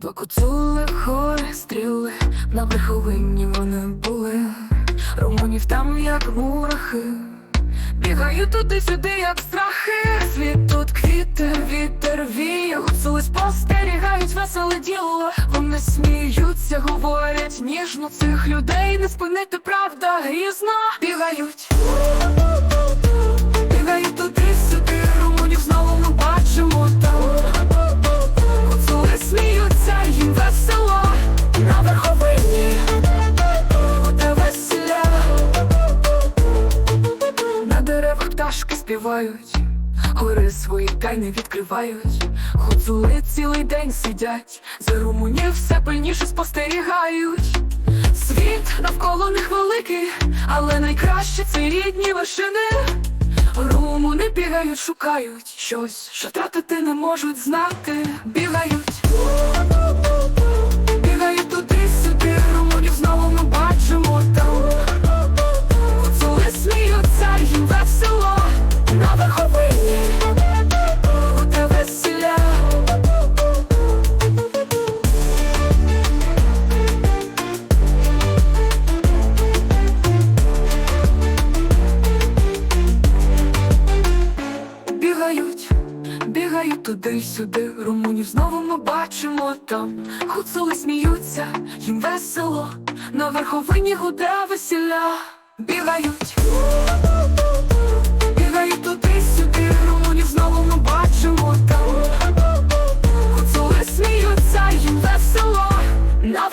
Покуцули гори стріли, на верховині вони були. Румунів там, як мурахи, бігають туди-сюди, як страхи. Світ тут квіти, вітер віє, гуцули спостерігають веселе діло. Вони сміються, говорять ніжно цих людей не спинити, правда. Бігають, бігають співають, гори свої тайни відкривають. Гуцули цілий день сидять, за румунів все пильніше спостерігають. Світ навколо них великий, але найкраще це рідні вершини. Румуни бігають, шукають щось, що втратити не можуть знати. Бігають туди-сюди, румунів знову ми бачимо там. Гуцули сміються, їм весело. На верховині гудра весіля бігають. Бігають туди-сюди, румунів знову ми бачимо там. Гуцули сміються, їм весело. На